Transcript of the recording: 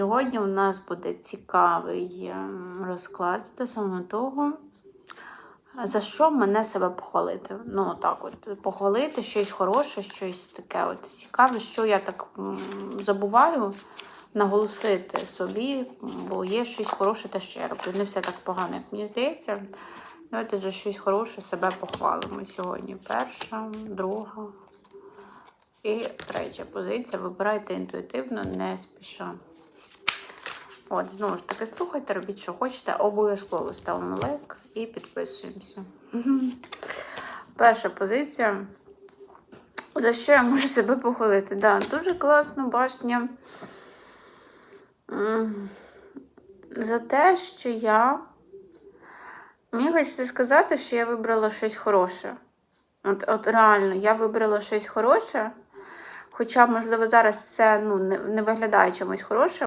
Сьогодні у нас буде цікавий ем, розклад стосовно того, за що мене себе похвалити. Ну, так от, похвалити щось хороше, щось таке от цікаве, що я так забуваю наголосити собі, бо є щось хороше, те, що я роблю. Не все так погано, як мені здається. Давайте за щось хороше себе похвалимо сьогодні. Перша, друга і третя позиція. Вибирайте інтуїтивно, не спіша. От, знову ж таки, слухайте, робіть, що хочете. Обов'язково ставимо лайк і підписуємося. Перша позиція. За що я можу себе похвалити? Да, дуже класно, башня. За те, що я. Мені хочеться сказати, що я вибрала щось хороше. От, от реально, я вибрала щось хороше. Хоча, можливо, зараз це ну, не, не виглядає чимось хорошим.